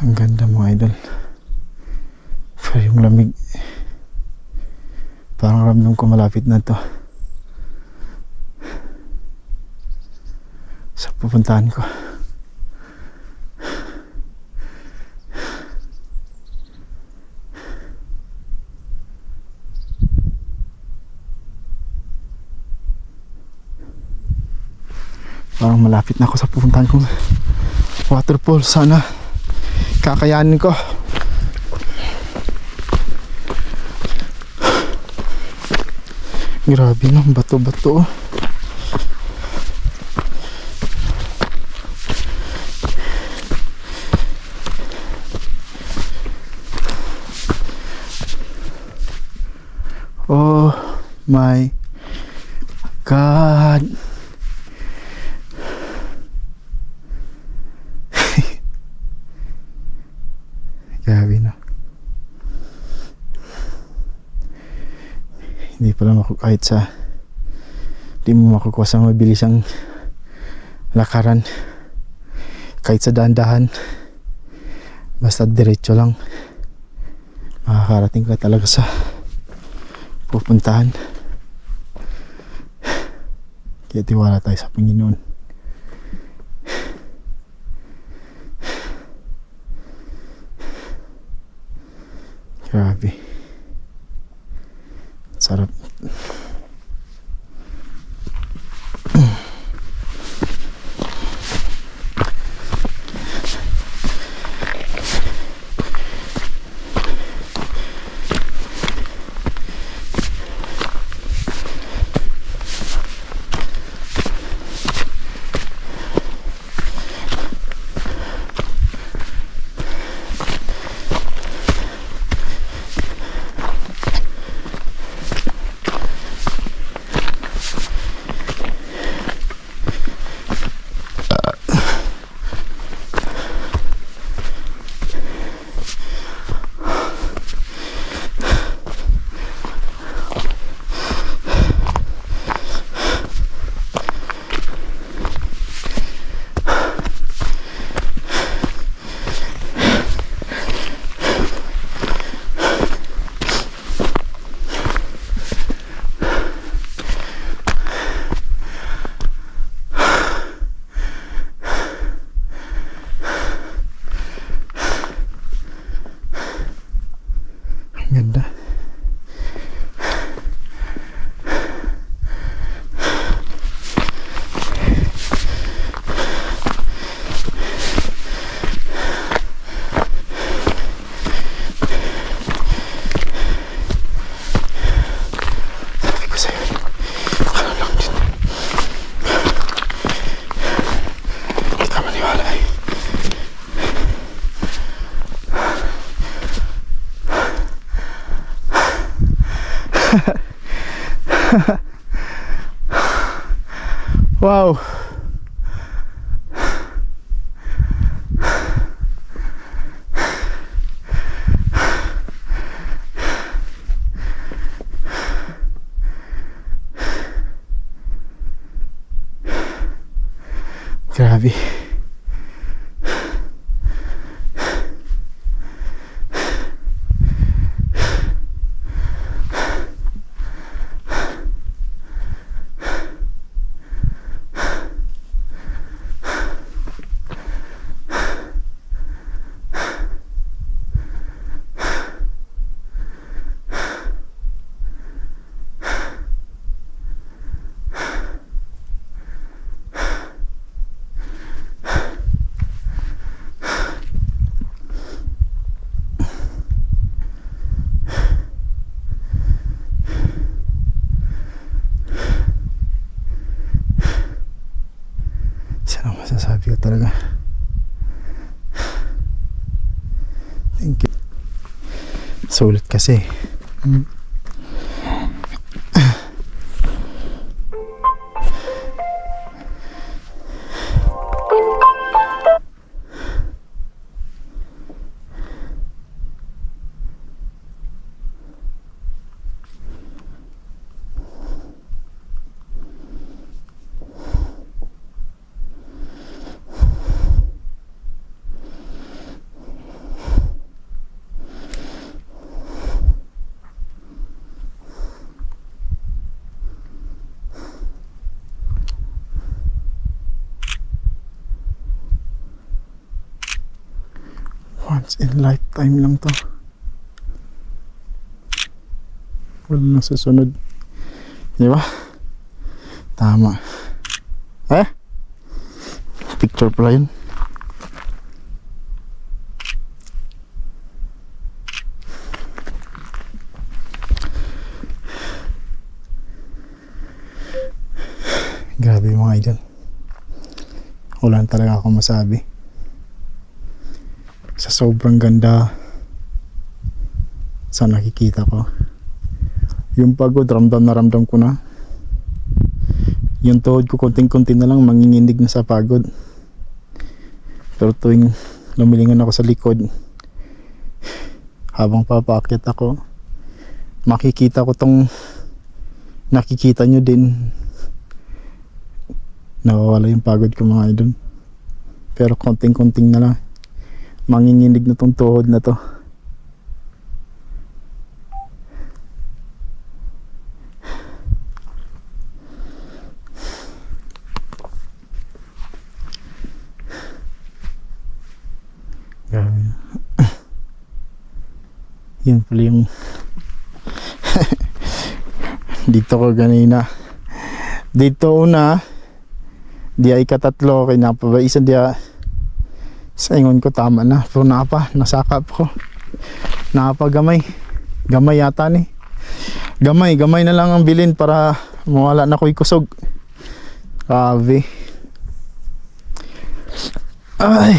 Ang ganda mga idol. Pero yung lamig. Parang ramdam ko malapit na to. Sa pupuntahan ko. Parang malapit na ako sa pupuntahan kong waterfall. Sana kakayanin ko. Grabe no, bato-bato. oh. Oh my God. Grabe no. Hindi pala maku kahit sa hindi mo makukuha sa mabilisang lakaran. Kahit sa dahan-dahan basta diretso lang. Makakarating ka talaga sa pupuntahan. Kaya tiwala tayo sa Panginoon grabe sarap ang ganda Grabe. Isa lang masasabi ko talaga. Thank you. Sulit kasi. Mm. Once in lifetime lang to. Wala na susunod. Di ba? Tama. Eh? Picture pala yun. Grabe mga idol. Wala talaga ako masabi. Sa sobrang ganda sa nakikita ko. Yung pagod, ramdam na ramdam ko na. Yung tuhod ko konting-konti na lang manginginig na sa pagod. Pero tuwing lumilingon ako sa likod, habang papakit ako, makikita ko tong nakikita nyo din nawawala yung pagod ko mga idol pero konting-konting na lang manginginig na tong tuhod na to. Grabe. Yun pala yung dito ko ganina. Dito una di ay katatlo kay napaba isa dia sa ingon ko tama na. Pero napa nasakap ko. Napagamay gamay. Yata ni. Gamay gamay na lang ang bilin para mawala na ko'y kusog. Grabe. Ay.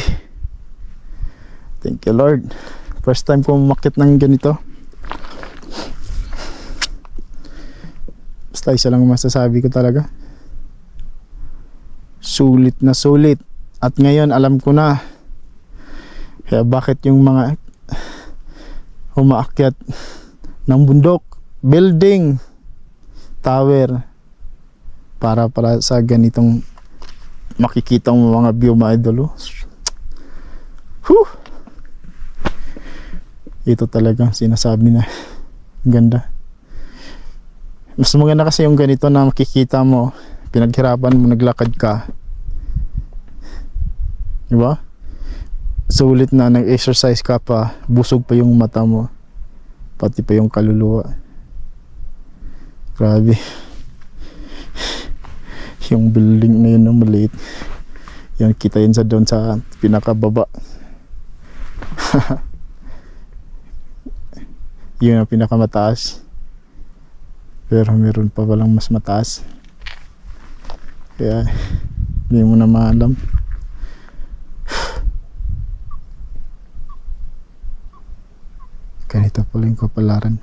Thank you lord. First time ko umakit ng ganito. Basta isa lang ang masasabi ko talaga. Sulit na sulit. At ngayon alam ko na kaya bakit yung mga umaakyat ng bundok? Building tower para para sa ganitong makikita mo mga view mga idol oh. Whew! ito talaga sinasabi na ganda. Mas maganda kasi yung ganito na makikita mo. Pinaghirapan mo naglakad ka. Di ba sulit na nag-exercise ka pa busog pa yung mata mo. Pati pa yung kaluluwa. Grabe. Yung building na yun maliit. Yan kita yun sa doon sa pinakababa. Yun ang pinakamataas. Pero meron pa palang mas mataas. Kaya hindi mo na maalam ganito pala yung kapalaran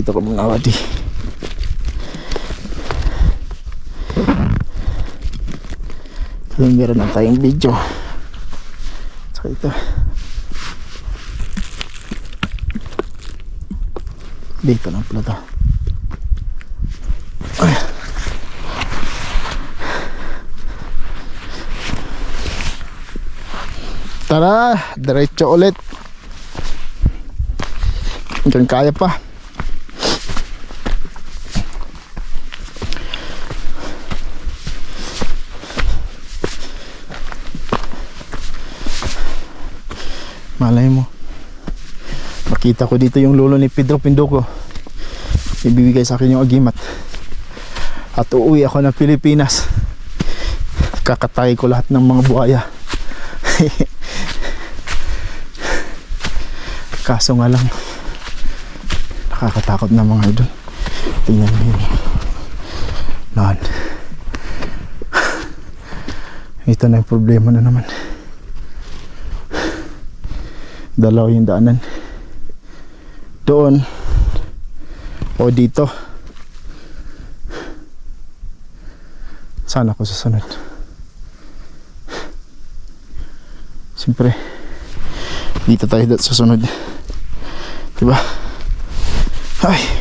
dito ko mga wadi so meron na tayong video. So ito. Dito lang pala to. Tara diretso ulit. Diyan kaya pa Malay mo. Makita ko dito yung lolo ni Pedro Pinduco. Ibibigay sa akin yung agimat. At uuwi ako ng Pilipinas. Kakatay ko lahat ng mga buhaya. Kaso nga lang, nakakatakot na mga idol. Tingnan mo yun. Noon. Ito na yung problema na naman dalaw yung daanan. Doon. O dito. Sana ako susunod. Siyempre dito tayo susunod. Diba? Ay.